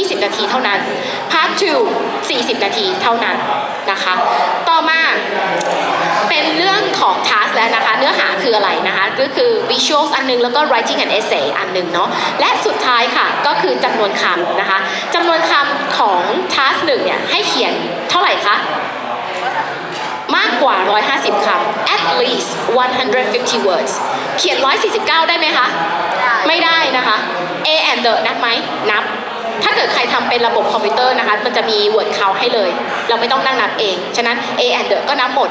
20 นาทีเท่านั้น Part 2 40 นาทีเท่านั้นนะคะ ต่อมาเป็นเรื่องของ task แล้วนะคะ เนื้อหาคืออะไรนะคะ ก็คือ visuals อันหนึง แล้วก็ writing and essay อันหนึงเนาะ และสุดท้ายค่ะ ก็คือจำนวนคำนะคะจำนวนคำของ task หนึ่งเนี่ย ให้เขียนเท่าไหร่คะมากกว่า 150 คำ at least 150 words เขียน 149 ได้ไหมคะ ไม่ได้นะคะ A and the นับไหม นับ ถ้าเกิดใครทำเป็นระบบคอมพิวเตอร์นะคะ มันจะมี word count ให้เลย เราไม่ต้องนั่งนับเอง ฉะนั้น A and the ก็นับหมด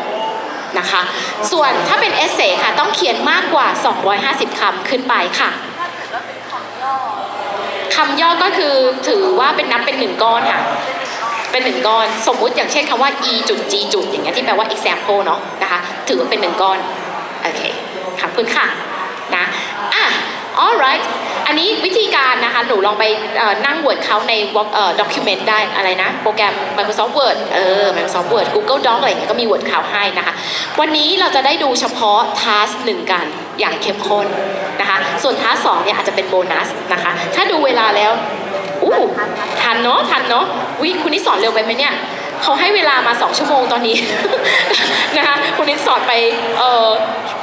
นะคะ ส่วนถ้าเป็น essay ค่ะ ต้องเขียนมากกว่า 250คำขึ้นไปค่ะถ้าเกิดว่าเป็นคำย่อคำย่อก็คือถือว่าเป็นนับเป็นหนึ่งก้อนค่ะ เป็นหนึ่งก้อน สมมุติอย่างเช่นคำว่า e จุด g จุดอย่างเงี้ยที่แปลว่า example เนาะนะคะ ถือว่าเป็นหนึ่งก้อน โอเค ขอบคุณค่ะนะอะ alright อันนี้วิธีการนะคะหนูลองไปนั่ง Word เขาใน Document ได้อะไรนะ โปรแกรม Microsoft Word เออ Microsoft Word Google Doc อะไรอย่างเงี้ยก็มี Word เขาให้นะคะ วันนี้เราจะได้ดูเฉพาะ task หนึ่งกันอย่างเข้มข้นนะคะ ส่วน task สองเนี่ยอาจจะเป็นโบนัสนะคะ ถ้าดูเวลาแล้วอู้ทันเนาะทันเนาะวิคุณนิดสอนเร็วไปไหมเนี่ยเขาให้เวลามา 2 ชั่วโมงตอนนี้ นะคะคุณนิดสอนไปเอ่อ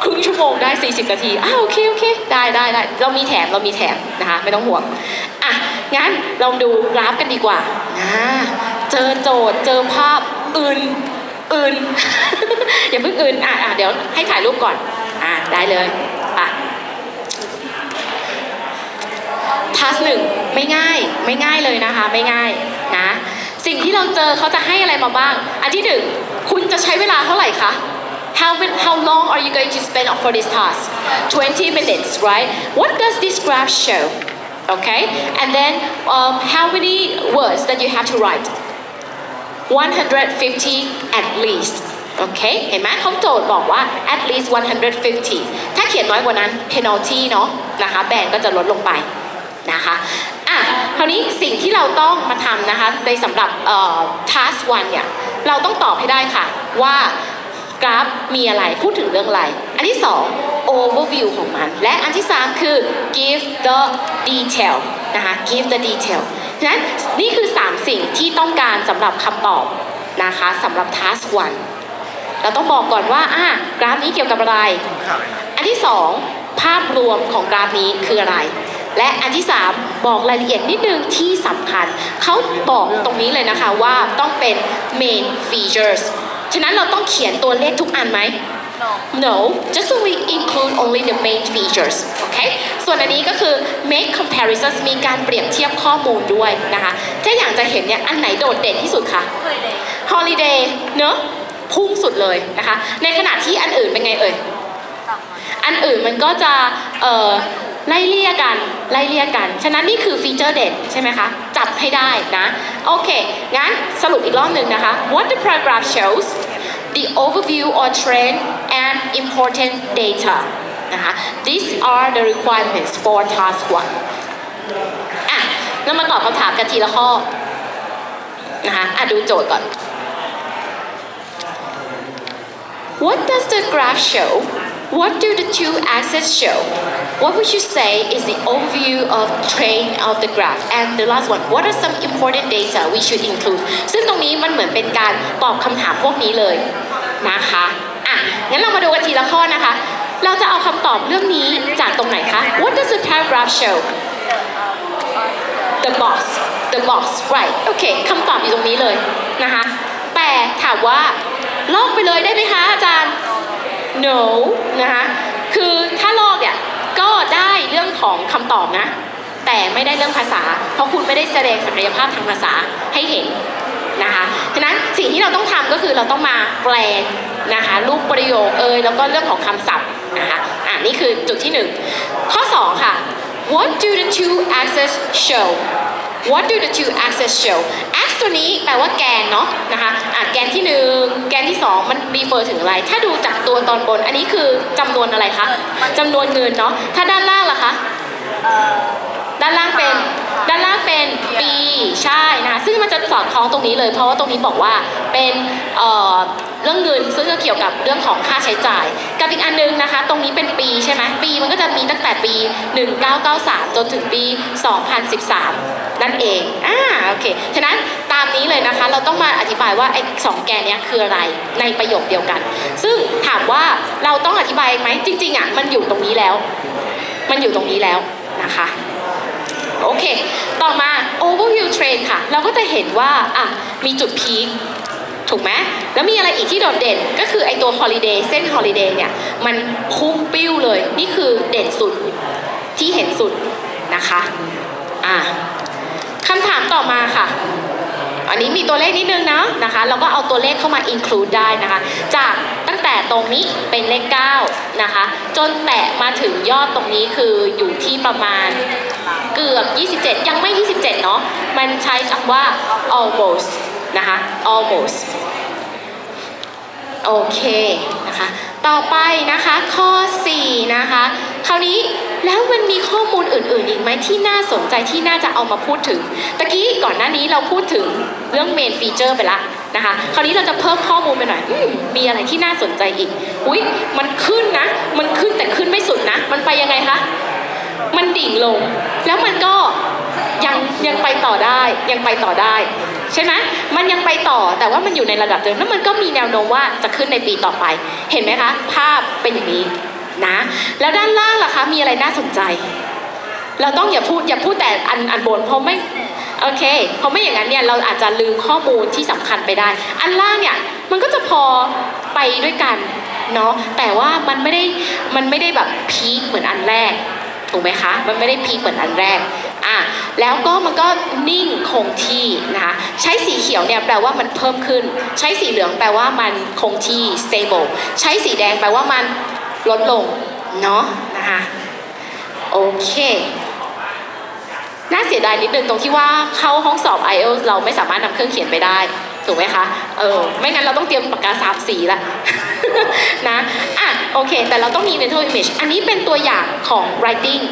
ครึ่งชั่วโมงได้ 40 นาทีอ้าวโอเคโอเคได้ได้ได้เรามีแถมเรามีแถมนะคะไม่ต้องห่วงอะงั้นลองดูกราฟกันดีกว่าอ่าเจอโจทย์เจอภาพอื่นอื่นอย่าเพิ่งอื่นอะอะเดี๋ยวให้ถ่ายรูปก่อนอะได้เลยอะทัสหนึ่งไม่ง่ายไม่ง่ายเลยนะคะไม่ง่ายนะสิ่งที่เราเจอเขาจะให้อะไรมาบ้าง อันที่หนึ่งคุณจะใช้เวลาเท่าไหร่คะ How how long are you going to spend for this task 20 minutes right What does this graph show okay and then um, how many words that you have to write 150 at least โอเค เห็นไหมเขาโจทย์บอกว่า at least 150 ถ้าเขียนน้อยกว่านั้น penalty เนาะนะคะ แบนก็จะลดลงไปนะคะ อ่ะ คราวนี้สิ่งที่เราต้องมาทำนะคะ ในสำหรับเอ่อ task one เนี่ย เราต้องตอบให้ได้ค่ะ ว่า กราฟมีอะไรพูดถึงเรื่องอะไร อันที่สอง overview ของมัน และอันที่สามคือ give the detail นะคะ give the detail ฉะนั้นนี่คือ 3 สิ่งที่ต้องการสำหรับคำตอบนะคะสำหรับ task one เราต้องบอกก่อนว่าอะกราฟนี้เกี่ยวกับอะไร อันที่สองภาพรวมของกราฟนี้คืออะไร และอันที่สามบอกรายละเอียดนิดนึงที่สำคัญ เขาบอกตรงนี้เลยนะคะว่าต้องเป็น main features ฉะนั้นเราต้องเขียนตัวเลขทุกอันไหมโน No, just only include only the main features. Okay? ส่วนอันนี้ก็คือ make comparisons มีการเปรียบเทียบข้อมูลด้วยนะคะ ถ้าอยากจะเห็นเนี่ยอันไหนโดดเด่นที่สุดคะเคยเลย holiday เนอะพุ่งสุดเลยนะคะ ในขณะที่อันอื่นเป็นไงเอ่ยต่ำมาอันอื่นมันก็จะ เอ่อ ไล่เลี่ยกันไล่เลี่ยกัน ฉะนั้นนี่คือฟีเจอร์เด่นใช่ไหมคะ จับให้ได้นะ โอเค งั้นสรุปอีกรอบหนึ่งนะคะ what the paragraph shows the overview or trend and important data นะคะ these are the requirements for task one อะเรามาตอบคำถามกันทีละข้อนะคะอะดูโจทย์ก่อน What does the graph show? What do the two axes show? What would you say is the overview of trend of the graph? And the last one, what are some important data we should include? ซึ่งตรงนี้มันเหมือนเป็นการตอบคำถามพวกนี้เลยนะคะอะงั้นเรามาดูกันทีละข้อนะคะ เราจะเอาคำตอบเรื่องนี้จากตรงไหนคะ What does the paragraph show? the box the box right โอเคคำตอบอยู่ตรงนี้เลยนะคะ แต่ถามว่าลอกไปเลยได้ไหมคะอาจารย์ no นะคะ คือถ้าลอกเนี่ย ก็ได้เรื่องของคำตอบนะ แต่ไม่ได้เรื่องภาษา เพราะคุณไม่ได้แสดงศักยภาพทางภาษาให้เห็นนะคะฉะนั้นสิ่งที่เราต้องทำก็คือเราต้องมาแปลนะคะรูปประโยคเอยแล้วก็เรื่องของคำศัพท์นะคะอ่านี่คือจุดที่หนึ่งข้อสองค่ะ What do the two axes show What do the two axes show x ตัวนี้แปลว่าแกนเนาะนะคะอะแกนที่หนึ่งแกนที่สองมันรีเฟอร์ถึงอะไร ถ้าดูจากตัวตอนบน อันนี้คือจำนวนอะไรคะจำนวนเงินเนาะ ถ้าด้านล่างล่ะคะเอ่อด้านล่างเป็นด้านล่างเป็นปีใช่นะคะซึ่งมันจะสอดคล้องตรงนี้เลย เพราะว่าตรงนี้บอกว่าเป็นเอ่อเรื่องเงินซึ่งก็เกี่ยวกับเรื่องของค่าใช้จ่าย กับอีกอันนึงนะคะ ตรงนี้เป็นปีใช่ไหมปีมันก็จะมีตั้งแต่ปี 1993 จนถึงปี 2013 นั่นเองอ่าโอเค ฉะนั้นตามนี้เลยนะคะ เราต้องมาอธิบายว่าไอ้สองแกนนี้คืออะไรในประโยคเดียวกัน ซึ่งถามว่าเราต้องอธิบายไหมจริงๆอะมันอยู่ตรงนี้แล้ว มันอยู่ตรงนี้แล้วนะคะโอเค ต่อมา overview train ค่ะ เราก็จะเห็นว่าอะมีจุดพีคถูกไหมแล้วมีอะไรอีกที่โดดเด่นก็คือไอตัว holiday เส้น holiday เนี่ย มันพุ่งปิ้วเลย นี่คือเด่นสุดที่เห็นสุดนะคะ อะ คำถามต่อมาค่ะ อันนี้มีตัวเลขนิดนึงนะนะคะเราก็เอาตัวเลขเข้ามา include ได้นะคะ จากตั้งแต่ตรงนี้เป็นเลข9นะคะ จนแตะมาถึงยอดตรงนี้คืออยู่ที่ประมาณเกือบ 27 ยังไม่ 27 เนาะมันใช้คำว่า almost นะคะ almost โอเคนะคะ ต่อไปนะคะข้อ 4 นะคะ คราวนี้ แล้วมันมีข้อมูลอื่นๆอีกไหมที่น่าสนใจที่น่าจะเอามาพูดถึงตะกี้ก่อนหน้านี้เราพูดถึงเรื่องเมนฟีเจอร์ไปละนะคะคราวนี้เราจะเพิ่มข้อมูลไปหน่อยอมมีอะไรที่น่าสนใจอีกอุ๊ยมันขึ้นนะ มันขึ้นแต่ขึ้นไม่สุดนะ มันไปยังไงคะมันดิ่งลง แล้วมันก็ยังยังไปต่อได้ยังไปต่อได้ใช่ไหมมันยังไปต่อแต่ว่ามันอยู่ในระดับเดิมแล้วมันก็มีแนวโน้มว่าจะขึ้นในปีต่อไป เห็นไหมคะ ภาพเป็นอย่างนี้ นะ แล้วด้านล่างล่ะคะมีอะไรน่าสนใจ เราต้องอย่าพูดอย่าพูดแต่อันอันบนเพราะไม่โอเค เพราะไม่อย่างนั้นเนี่ยเราอาจจะลืมข้อมูลที่สำคัญไปได้ อันล่างเนี่ยมันก็จะพอไปด้วยกันเนาะ แต่ว่ามันไม่ได้มันไม่ได้แบบพีคเหมือนอันแรกถูกไหมคะ มันไม่ได้พีคเหมือนอันแรก อะ แล้วก็มันก็นิ่งคงที่นะคะ ใช้สีเขียวเนี่ยแปลว่ามันเพิ่มขึ้น ใช้สีเหลืองแปลว่ามันคงที่ stable ใช้สีแดงแปลว่ามัน ลดลงเนาะนะคะโอเค น่าเสียดายนิดนึงตรงที่ว่าเข้าห้องสอบ IELTS เราไม่สามารถนำเครื่องเขียนไปได้ถูกไหมคะเออไม่งั้นเราต้องเตรียมปากกาสามสีละนะอะโอเค แต่เราต้องมี mental image อันนี้เป็นตัวอย่างของ writing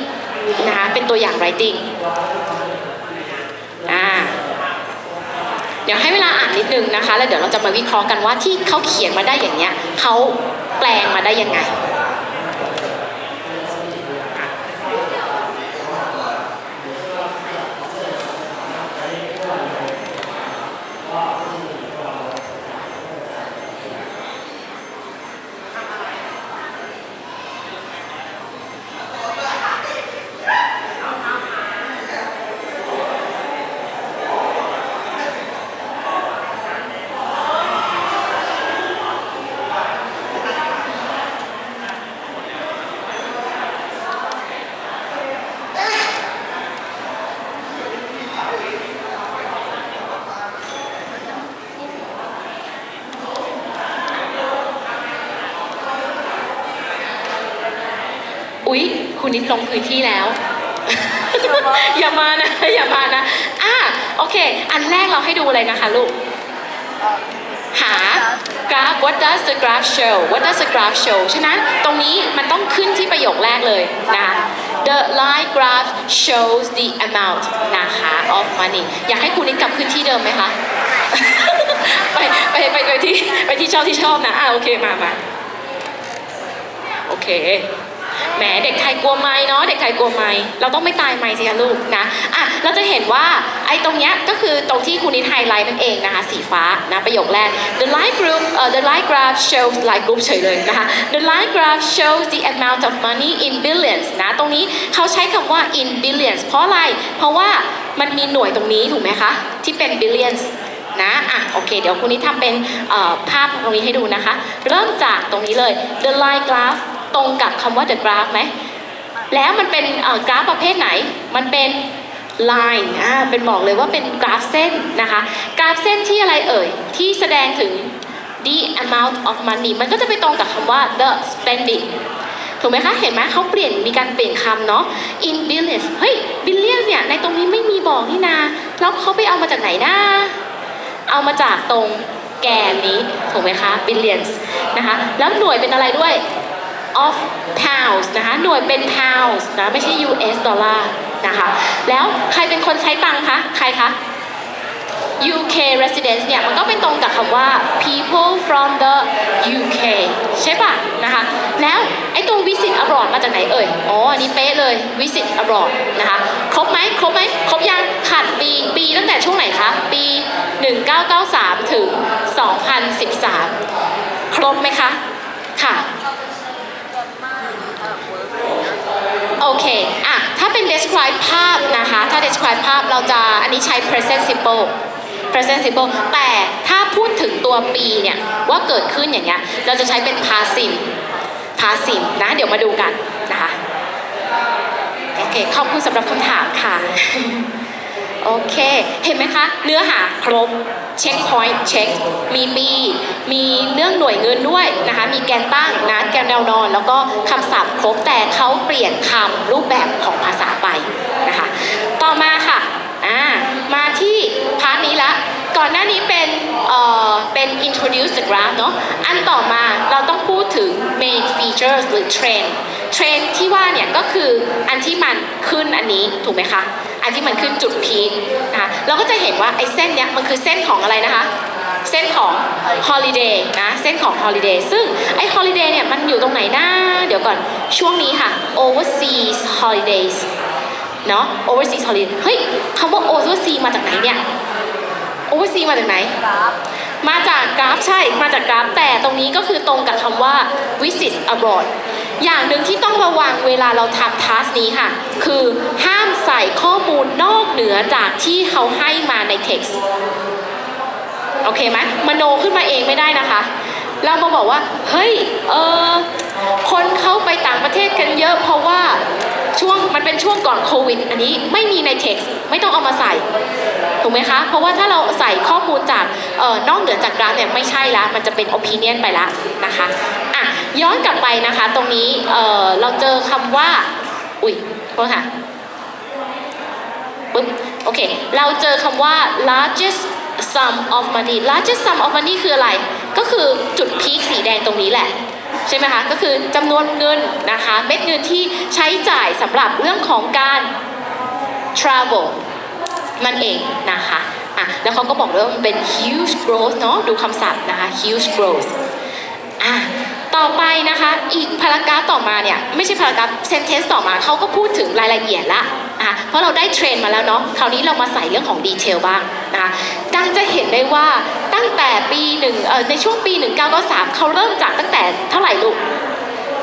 นะคะเป็นตัวอย่าง writing อ่าเดี๋ยวให้เวลาอ่านนิดนึงนะคะ แล้วเดี๋ยวเราจะมาวิเคราะห์กันว่าที่เขาเขียนมาได้อย่างเนี้ยเขาแปลงมาได้ยังไง อุ๊ย คุณนิดลงพื้นที่แล้ว อย่ามานะ อย่ามานะอะโอเค อันแรกเราให้ดูอะไรนะคะลูก หากราฟ what does the graph show what does the graph show ฉะนั้นตรงนี้มันต้องขึ้นที่ประโยคแรกเลยนะคะ the line graph shows the amount นะคะ of money อยากให้คุณนิดกลับขึ้นที่เดิมไหมคะ ไปไปไปไปที่ไปที่ชอบที่ชอบนะ อะโอเค มามาโอเค แหมเด็กไทยกลัวไม้เนาะเด็กไทยกลัวไม้เราต้องไม่ตายไม้สิคะลูกนะอะเราจะเห็นว่าไอ้ตรงเนี้ยก็คือตรงที่คุณนิดไฮไลท์นั่นเองนะคะสีฟ้านะประโยคแรก the line group เอ่อ the line graph shows line group เฉยเลยนะคะ the line graph shows the amount of money in billions นะตรงนี้เขาใช้คำว่า in billions เพราะอะไร เพราะว่ามันมีหน่วยตรงนี้ถูกไหมคะ ที่เป็น billions นะอะโอเค เดี๋ยวคุณนิดทำเป็นภาพตรงนี้ให้ดูนะคะ เริ่มจากตรงนี้เลย the line graph ตรงกับคำว่า the graph ไหมแล้วมันเป็นกราฟประเภทไหน มันเป็น line อ่าเป็นบอกเลยว่าเป็นกราฟเส้นนะคะ กราฟเส้นที่อะไรเอ่ย ที่แสดงถึง the amount of money มันก็จะไปตรงกับคำว่า the spending ถูกไหมคะ เห็นไหมเขาเปลี่ยนมีการเปลี่ยนคำเนาะ in billions เฮ้ย billions เนี่ย ในตรงนี้ไม่มีบอกนี่นา แล้วเขาไปเอามาจากไหนนะ เอามาจากตรงแกนนี้ ถูกไหมคะ billions นะคะ แล้วหน่วยเป็นอะไรด้วย of pounds นะคะ หน่วยเป็น pounds นะ ไม่ใช่ US ดอลลาร์นะคะ แล้วใครเป็นคนใช้ตังคะ ใครคะ UK residents เนี่ย มันก็เป็นตรงกับคำว่า people from the UK ใช่ปะนะคะ แล้วไอ้ตรง visit abroad มาจากไหนเอ่ย อ๋อ อันนี้เป๊ะเลย visit abroad นะคะ ครบไหม ครบไหม ครบยังขาดปี ปีตั้งแต่ช่วงไหนคะ ปี 1993 ถึง 2013 ครบไหมคะ ค่ะ โอเค อะ ถ้าเป็น describe ภาพนะคะ ถ้า describe ภาพเราจะ อันนี้ใช้ present simple present simple แต่ถ้าพูดถึงตัวปีเนี่ย ว่าเกิดขึ้นอย่างเงี้ย เราจะใช้เป็น passive passive นะ เดี๋ยวมาดูกันนะคะ โอเค ขอบคุณสำหรับคำถามค่ะ โอเค เห็นไหมคะ เนื้อหาครบ เช็คพอยต์เช็ค มีปี มีเรื่องหน่วยเงินด้วยนะคะ มีแกนตั้งนะแกนแนวนอน แล้วก็คำศัพท์ครบแต่เขาเปลี่ยนคำรูปแบบของภาษาไปนะคะ ต่อมาค่ะอ่ามาที่พาร์ทนี้ละก่อนหน้านี้เป็นเอ่อเป็น introduce the graph เนอะอันต่อมาเราต้องพูดถึง main features หรือ trend เทรนที่ว่าเนี่ยก็คืออันที่มันขึ้นอันนี้ถูกไหมคะ อันที่มันขึ้นจุดพีคนะคะเราก็จะเห็นว่าไอ้เส้นเนี้ยมันคือเส้นของอะไรนะคะ เส้นของ holiday นะเส้นของ holiday ซึ่งไอ้ holiday เนี่ยมันอยู่ตรงไหนนะเดี๋ยวก่อนช่วงนี้ค่ะ overseas holidays เนาะ overseas holiday เฮ้ยคำว่า overseas มาจากไหนเนี่ย overseas มาจากไหนมาจากกราฟใช่มาจากกราฟแต่ตรงนี้ก็คือตรงกับคำว่า visit abroad อย่างหนึ่งที่ต้องระวังเวลาเราทำทัสนี้ค่ะ คือห้ามใส่ข้อมูลนอกเหนือจากที่เขาให้มาใน text โอเคไหมมโนขึ้นมาเองไม่ได้นะคะ เรามาบอกว่า เฮ้ย เออคนเขาไปต่างประเทศกันเยอะเพราะว่าช่วงมันเป็นช่วงก่อนโควิด อันนี้ไม่มีใน text ไม่ต้องเอามาใส่ถูกไหมคะ เพราะว่าถ้าเราใส่ข้อมูลจากเออนอกเหนือจากกราฟเนี่ยไม่ใช่ละมันจะเป็น opinion ไปละนะคะ ย้อนกลับไปนะคะ ตรงนี้เเราเจอคำว่า อุ้ยโทษค่ะปึ๊บโอเค เราเจอคำว่า largest sum of money largest sum of money คืออะไร ก็คือจุดพีคสีแดงตรงนี้แหละใช่ไหมคะ ก็คือจำนวนเงินนะคะ เม็ดเงินที่ใช้จ่ายสำหรับเรื่องของการ travel นั่นเองนะคะอะแล้วเขาก็บอกด้วยว่ามันเป็น huge growth เนาะดูคำศัพท์นะคะ huge growth อะ ต่อไปนะคะ อีกพารากราฟต่อมาเนี่ย ไม่ใช่พารากราฟ sentence ต่อมาเขาก็พูดถึงรายละเอียดละอะเพราะเราได้เทรนมาแล้วเนาะคราวนี้เรามาใส่เรื่องของดีเทลบ้างนะคะดังจะเห็นได้ว่าตั้งแต่ปีหนึ่งในช่วงปี 1993เขาเริ่มจากตั้งแต่เท่าไหร่ลูก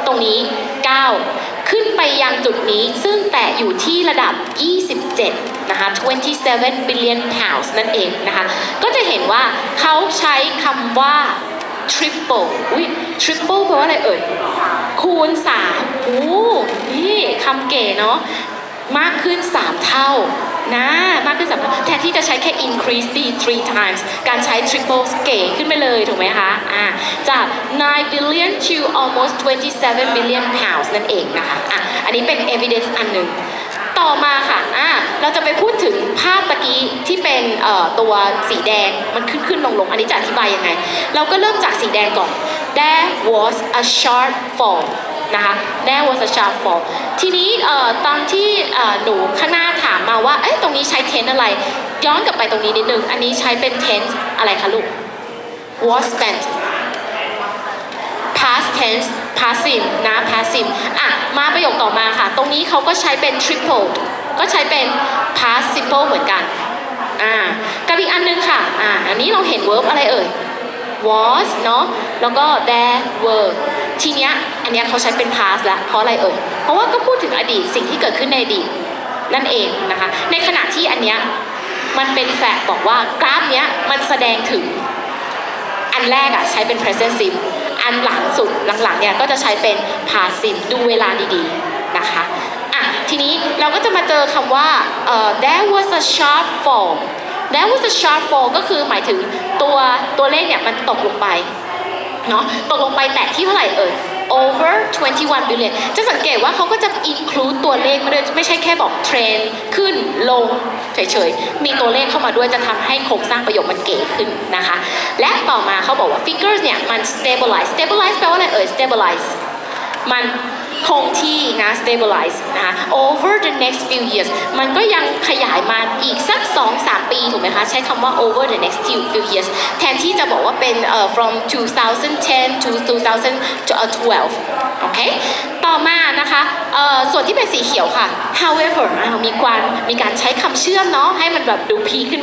ตรงนี้ 9 ขึ้นไปยังจุดนี้ซึ่งแตะอยู่ที่ระดับ 27 นะคะ 27 billion pounds นั่นเองนะคะ ก็จะเห็นว่าเขาใช้คำว่า triple อุ้ย triple แปลว่าอะไรเอ่ย คูณ3โอ้นี่คำเก๋เนาะ มากขึ้น 3 เท่า นะ มากขึ้น3เท่า แทนที่จะใช้แค่ increase ดี three times การใช้ triple เก๋ขึ้นไปเลย ถูกไหมคะ อ่า จาก 9 billion to almost 27 billion pounds นั่นเองนะคะ อะ อันนี้เป็น evidence อันหนึ่ง ต่อมาค่ะอ่าเราจะไปพูดถึงภาพตะกี้ที่เป็นเอ่อตัวสีแดงมันขึ้นขึ้นลงลงอันนี้จะอธิบายยังไง เราก็เริ่มจากสีแดงก่อน There was a sharp fall นะคะ There was a sharp fall ทีนี้เอ่อตอนที่เอ่อหนูข้างหน้าถามมาว่าเอ๊ะตรงนี้ใช้ tense อะไร ย้อนกลับไปตรงนี้นิดนึง อันนี้ใช้เป็น tense อะไรคะลูก was spent past tense passive นะ passive อะ มาประโยคต่อมาค่ะ ตรงนี้เขาก็ใช้เป็น triple ก็ใช้เป็น past simple เหมือนกันอ่ากับอีกอันนึงค่ะอ่าอันนี้เราเห็น verb อะไรเอ่ย was เนาะแล้วก็ there were ทีเนี้ยอันเนี้ยเขาใช้เป็น past ละเพราะอะไรเอ่ย เพราะว่าก็พูดถึงอดีตสิ่งที่เกิดขึ้นในอดีตนั่นเองนะคะ ในขณะที่อันเนี้ยมันเป็นแฟกบอกว่ากราฟเนี้ยมันแสดงถึงอันแรกอะใช้เป็น present simple อันหลังสุดหลังๆเนี่ยก็จะใช้เป็น past sim ดูเวลาดีๆนะคะอะทีนี้เราก็จะมาเจอคำว่าเอ่อ there was a sharp fall there was a sharp fall ก็คือหมายถึงตัวตัวเลขเนี่ยมันตกลงไปเนาะตกลงไปแตะที่เท่าไหร่เอ่ย over 21 billion จะสังเกตว่าเขาก็จะ include ตัวเลขมาด้วยไม่ใช่แค่บอกเทรน ขึ้นลงเฉยๆ มีตัวเลขเข้ามาด้วยจะทำให้โครงสร้างประโยคมันเก๋ขึ้นนะคะ และต่อมาเขาบอกว่า figures เนี่ยมัน stabilize stabilize แปลว่าอะไรเอ่ย stabilize มัน คงที่นะ stabilize นะคะ over the next few years มันก็ยังขยายมาอีกสัก 2-3 ปี ถูกไหมคะ ใช้คำว่า over the next few years แทนที่จะบอกว่าเป็นเอ่อ from 2010 to 2012 โอเค ต่อมานะคะเอ่อส่วนที่เป็นสีเขียวค่ะ however มีการมีการใช้คำเชื่อมเนาะ ให้มันแบบดูพีขึ้นมา